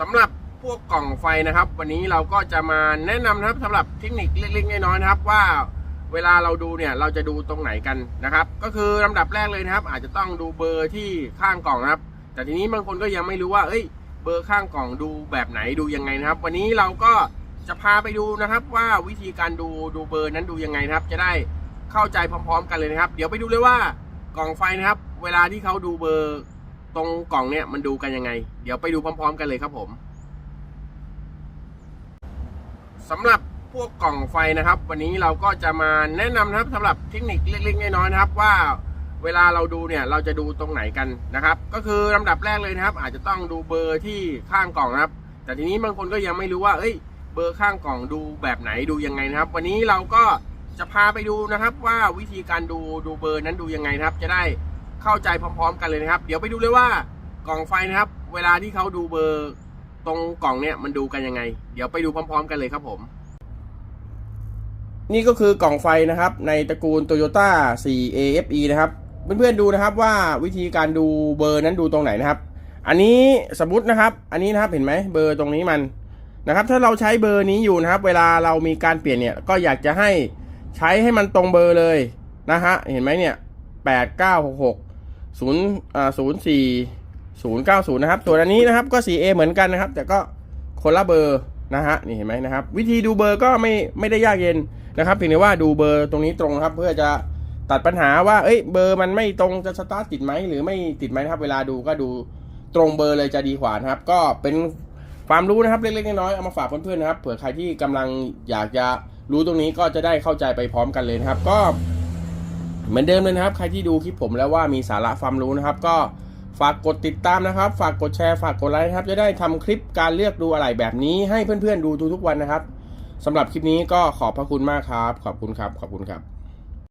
สำหรับพวกกล่องไฟนะครับ วันนี้เราก็จะมาแนะนำนะครับสำหรับเทคนิคเล็กๆน้อยๆนะครับ ว่าเวลาเราดูเนี่ยเราจะดูตรงไหนกันนะครับ ก็คือลำดับแรกเลยนะครับ อาจจะต้องดูเบอร์ที่ข้างกล่องนะครับ แต่ทีนี้บางคนก็ยังไม่รู้ว่าเอ้ย เบอร์ข้างกล่องดูแบบไหนดูยังไงนะครับ วันนี้เราก็จะพาไปดูนะครับ ว่าวิธีการดูดูเบอร์นั้นดูยังไงนะครับ จะได้เข้าใจพร้อม ๆ กันเลยนะครับ เดี๋ยวไปดูเลยว่ากล่องไฟนะครับ เวลาที่เขาดูเบอร์ ตรงกล่องเนี่ยมันดูกันยังไง เดี๋ยวไปดูพร้อม ๆ กันเลยครับผมสำหรับพวกกล่องไฟนะครับ วันนี้เราก็จะมาแนะนำนะครับสำหรับเทคนิคเล็กๆน้อยๆนะครับ ว่าเวลาเราดูเนี่ยเราจะดูตรงไหนกันนะครับ ก็คือลำดับแรกเลยนะครับ อาจจะต้องดูเบอร์ที่ข้างกล่องนะครับ แต่ทีนี้บางคนก็ยังไม่รู้ว่า เอ้ย เบอร์ข้างกล่องดูแบบไหนดูยังไงนะครับ วันนี้เราก็จะพาไปดูนะครับว่าวิธีการดูดูเบอร์นั้นดูยังไงนะครับ จะได้ เข้าใจพร้อม ๆ กันเลยนะครับ เดี๋ยวไปดูเลยว่ากล่องไฟนะครับ เวลาที่เขาดูเบอร์ตรงกล่องเนี่ยมันดูกันยังไง เดี๋ยวไปดูพร้อม ๆ กันเลยครับผม นี่ก็คือกล่องไฟนะครับ ในตระกูล Toyota 4 AFE นะครับ เพื่อนๆดูนะครับว่าวิธีการดูเบอร์นั้นดูตรงไหนนะครับ อันนี้สมมตินะครับ อันนี้นะครับเห็นไหมเบอร์ตรงนี้มันนะครับ ถ้าเราใช้เบอร์นี้อยู่นะครับ เวลาเรามีการเปลี่ยนเนี่ยก็อยากจะให้ใช้ให้มันตรงเบอร์เลยนะฮะเห็นไหมเนี่ยแปดเก้าหกหก ศูนย์อ่าศูนย์สี่ศูนย์เก้าศูนย์นะครับส่วนอันนี้นะครับก็ 4A เหมือนกันนะครับ แต่ก็คนละเบอร์นะฮะนี่เห็นไหมนะครับ วิธีดูเบอร์ก็ไม่ไม่ได้ยากเย็นนะครับเพียงแต่ว่าดูเบอร์ตรงนี้ตรงครับ เพื่อจะตัดปัญหาว่าเอ้ยเบอร์มันไม่ตรงจะสตาร์ทติดไหมหรือไม่ติดไหมนะครับ เวลาดูก็ดูตรงเบอร์เลยจะดีกว่านะครับ ก็เป็นความรู้นะครับเล็กๆน้อยๆเอามาฝากเพื่อนๆนะครับเผื่อใครที่กำลังอยากจะรู้ตรงนี้ก็จะได้เข้าใจไปพร้อมกันเลยนะครับ ก็ เหมือนเดิมเลยนะครับ ใครที่ดูคลิปผมแล้วว่ามีสาระความรู้นะครับ ก็ฝากกดติดตามนะครับ ฝากกดแชร์ฝากกดไลค์นะครับ จะได้ทำคลิปการเลือกดูอะไรแบบนี้ให้เพื่อนๆดูทุกๆวันนะครับสำหรับคลิปนี้ก็ขอบพระคุณมากครับ ขอบคุณครับ ขอบคุณครับ